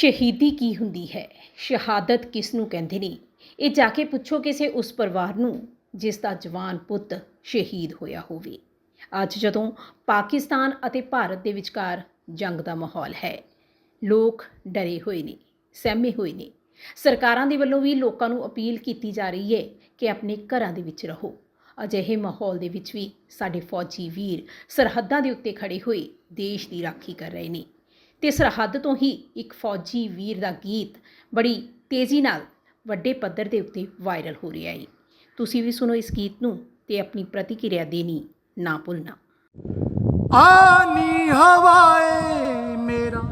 ਸ਼ਹੀਦੀ ਕੀ ਹੁੰਦੀ ਹੈ? ਸ਼ਹਾਦਤ ਕਿਸ ਨੂੰ ਕਹਿੰਦੇ ਨੇ? ਇਹ ਜਾ ਕੇ ਪੁੱਛੋ ਕਿਸੇ ਉਸ ਪਰਿਵਾਰ ਨੂੰ ਜਿਸ ਦਾ ਜਵਾਨ ਪੁੱਤ ਸ਼ਹੀਦ ਹੋਇਆ ਹੋਵੇ। ਅੱਜ ਜਦੋਂ ਪਾਕਿਸਤਾਨ ਅਤੇ ਭਾਰਤ ਦੇ ਵਿਚਕਾਰ ਜੰਗ ਦਾ ਮਾਹੌਲ ਹੈ, ਲੋਕ ਡਰੇ ਹੋਏ ਨੇ, ਸਹਿਮੇ ਹੋਏ ਨੇ। ਸਰਕਾਰਾਂ ਦੇ ਵੱਲੋਂ ਵੀ ਲੋਕਾਂ ਨੂੰ ਅਪੀਲ ਕੀਤੀ ਜਾ ਰਹੀ ਹੈ ਕਿ ਆਪਣੇ ਘਰਾਂ ਦੇ ਵਿੱਚ ਰਹੋ। ਅਜਿਹੇ ਮਾਹੌਲ ਦੇ ਵਿੱਚ ਵੀ ਸਾਡੇ ਫੌਜੀ ਵੀਰ ਸਰਹੱਦਾਂ ਦੇ ਉੱਤੇ ਖੜੇ ਹੋਏ ਦੇਸ਼ ਦੀ ਰਾਖੀ ਕਰ ਰਹੇ ਨੇ। ਤੇ ਸਰਹੱਦ ਤੋਂ ਹੀ ਇੱਕ ਫੌਜੀ ਵੀਰ ਦਾ ਗੀਤ ਬੜੀ ਤੇਜ਼ੀ ਨਾਲ ਵੱਡੇ ਪੱਧਰ ਦੇ ਉੱਤੇ ਵਾਇਰਲ ਹੋ ਰਿਹਾ ਹੈ ਤੁਸੀਂ ਵੀ ਸੁਣੋ ਇਸ ਗੀਤ ਨੂੰ ਤੇ ਆਪਣੀ ਪ੍ਰਤੀਕਿਰਿਆ ਦੇਣੀ ਨਾ ਭੁੱਲਣਾ। ਆਨੀ ਹਵਾਏ ਮੇਰਾ,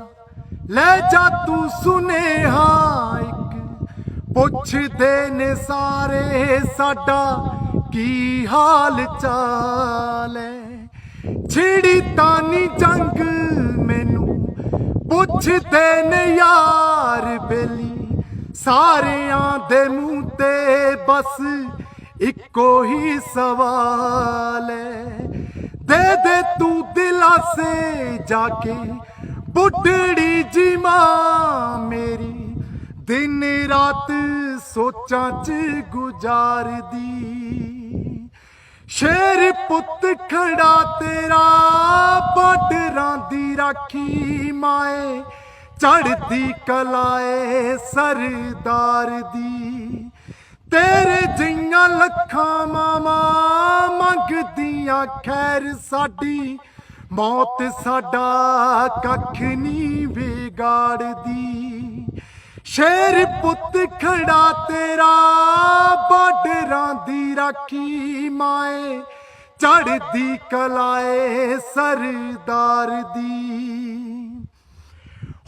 ਲੈ ਜਾ ਤੂੰ ਸੁਨੇਹਾ ਇੱਕ। ਪੁੱਛਦੇ ਨੇ ਸਾਰੇ ਸਾਡਾ ਕੀ ਹਾਲ ਚਾਲ ਹੈ ਛਿੜੀ ਤਾਨੀ ਜੰਗ ਪੁੱਛਦੇ ਨੇ ਯਾਰ ਬੇਲੀ ਸਾਰਿਆਂ ਦੇ ਮੂੰਹ ਤੇ ਬਸ ਇੱਕੋ ਹੀ ਸਵਾਲ ਹੈ। ਦੇ ਦੇ ਤੂੰ ਦਿਲਾਸੇ ਜਾ ਕੇ ਬੁੱਢੜੀ ਜੀ ਮਾਂ ਮੇਰੀ, ਦਿਨ ਰਾਤ ਸੋਚਾਂ ਚ ਗੁਜ਼ਾਰਦੀ। ਸ਼ੇਰ ਪੁੱਤ ਖੜਾ ਤੇਰਾ ਬਾਰਡਰਾਂ ਦੀ ਰਾਖੀ ਮਾਏ ਚੜਦੀ ਕਲਾਏ ਸਰਦਾਰ ਦੀ। ਤੇਰੇ ਜਿਹੀਆਂ ਲੱਖਾਂ ਮਾਵਾਂ ਮੰਗਦੀਆਂ ਖੈਰ ਸਾਡੀ, ਮੌਤ ਸਾਡਾ ਕੱਖ ਨਹੀਂ ਵਿਗਾੜਦੀ। ਸ਼ੇਰ ਪੁੱਤ ਖੜਾ ਤੇਰਾ ਬਾਰਡਰਾਂ ਦੀ ਰਾਖੀ ਮਾਏ ਚੜਦੀ ਕਲਾਏ ਸਰਦਾਰ ਦੀ।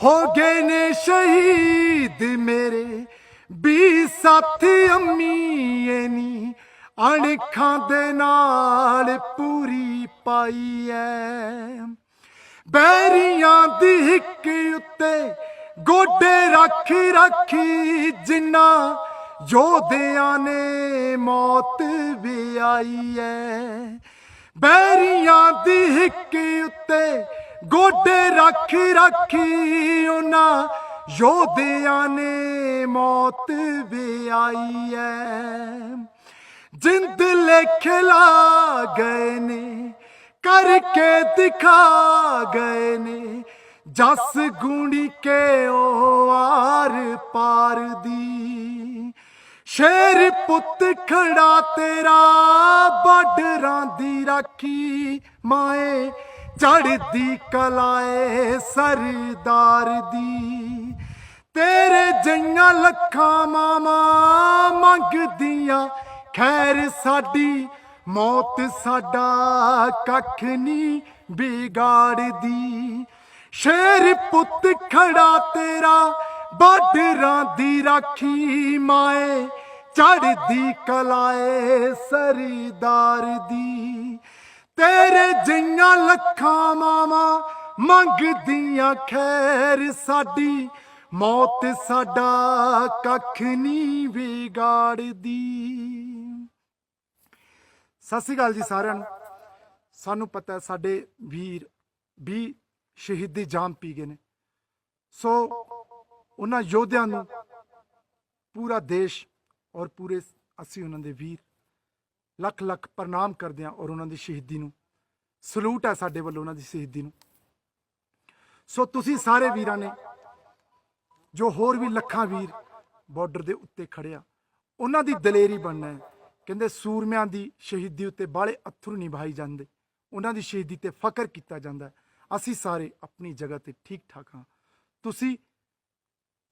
ਹੋ ਗਏ ਨੇ ਸ਼ਹੀਦ ਮੇਰੇ, ਵੀ ਸਾਥੀ ਅੰਮੀ ਐ ਨੀ ਅਣਖਾਂ ਦੇ ਨਾਲ ਪੂਰੀ ਪਾਈ ਐ। ਬੈਰੀਆਂ ਦੀ ਹਿੱਕ ਉੱਤੇ ਗੋਡੇ ਰੱਖ ਰੱਖੀ ਜਿੰਨਾ ਯੋਧਿਆਂ ਨੇ ਮੌਤ ਵੀ ਆਈ ਐ। ਬੈਰੀਆਂ ਦੀ ਹਿੱਕ ਉੱਤੇ ਗੋਡੇ ਰੱਖ ਰੱਖੀ ਉਹਨਾਂ ਯੋਧਿਆਂ ਨੇ ਮੌਤ ਵੀ ਆਈ ਐ। ਜਿੰਦ ਲਿਖਲਾ ਗਏ ਨੇ, ਕਰਕੇ ਦਿਖਾ ਗਏ ਨੇ ਜਸ ਗੁਣੀ ਕੇ ਉਹ ਆਰ ਪਾਰ ਦੀ। ਸ਼ੇਰ ਪੁੱਤ ਖੜਾ ਤੇਰਾ ਬਾਰਡਰਾਂ ਦੀ ਰਾਖੀ ਮਾਏ ਚੜਦੀ ਕਲਾਏ ਸਰਦਾਰ ਦੀ। ਤੇਰੇ ਜਈਆਂ ਲੱਖਾਂ ਮਾਵਾਂ ਮੰਗਦੀਆਂ, ਖੈਰ ਸਾਡੀ ਮੌਤ ਸਾਡਾ ਕੱਖ ਨਹੀਂ ਵਿਗਾੜਦੀ। ਸ਼ੇਰ ਪੁੱਤ ਖੜਾ ਤੇਰਾ ਬਾਰਡਰਾਂ ਦੀ ਰਾਖੀ ਮਾਏ ਚੜਦੀ ਕਲਾਏ ਸਰੀਦਾਰ ਦੀ। ਤੇਰੇ ਜਿਹੀਆਂ ਲੱਖਾਂ ਮਾਵਾਂ ਮੰਗਦੀਆਂ ਖੈਰ ਸਾਡੀ, ਮੌਤ ਸਾਡਾ ਕੱਖ ਨਹੀਂ ਵਿਗਾੜਦੀ। ਸਤਿ ਸ਼੍ਰੀ ਅਕਾਲ ਜੀ ਸਾਰਿਆਂ ਨੂੰ। ਸਾਨੂੰ ਪਤਾ ਸਾਡੇ ਵੀਰ ਵੀ ਸ਼ਹੀਦੀ ਜਾਮ ਪੀ ਗਏ ਨੇ। ਸੋ ਉਹਨਾਂ ਯੋਧਿਆਂ ਨੂੰ ਪੂਰਾ ਦੇਸ਼ ਔਰ ਪੂਰੇ ਅਸੀਂ ਉਹਨਾਂ ਦੇ ਵੀਰ ਲੱਖ ਲੱਖ ਪ੍ਰਣਾਮ ਕਰਦੇ ਹਾਂ ਔਰ ਉਹਨਾਂ ਦੀ ਸ਼ਹੀਦੀ ਨੂੰ। ਸਲੂਟ ਹੈ ਸਾਡੇ ਵੱਲੋਂ ਉਹਨਾਂ ਦੀ ਸ਼ਹੀਦੀ ਨੂੰ। ਸੋ ਤੁਸੀਂ ਸਾਰੇ ਵੀਰਾਂ ਨੇ, ਜੋ ਹੋਰ ਵੀ ਲੱਖਾਂ ਵੀਰ ਬਾਰਡਰ ਦੇ ਉੱਤੇ ਖੜਿਆ ਉਹਨਾਂ ਦੀ ਦਲੇਰੀ ਬਣਨਾ ਹੈ। ਕਹਿੰਦੇ ਸੂਰਮਿਆਂ ਦੀ ਸ਼ਹੀਦੀ ਉੱਤੇ ਬਾਲੇ ਅਥਰੂ ਨਹੀਂ ਜਾਂਦੇ, ਉਹਨਾਂ ਦੀ ਸ਼ਹੀਦੀ ਤੇ ਫ਼ਕਰ ਕੀਤਾ ਜਾਂਦਾ ਅਸੀਂ ਸਾਰੇ ਆਪਣੀ ਜਗ੍ਹਾ ਤੇ ਠੀਕ ਠਾਕ ਹਾਂ। ਤੁਸੀਂ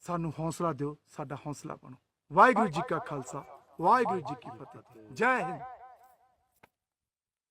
ਸਾਨੂੰ ਹੌਸਲਾ ਦਿਓ, ਸਾਡਾ ਹੌਸਲਾ ਬਣੋ। ਵਾਹਿਗੁਰੂ ਜੀ ਕਾ ਖਾਲਸਾ, ਵਾਹਿਗੁਰੂ ਜੀ ਕੀ ਫਤਿਹ। ਜੈ ਹਿੰਦ।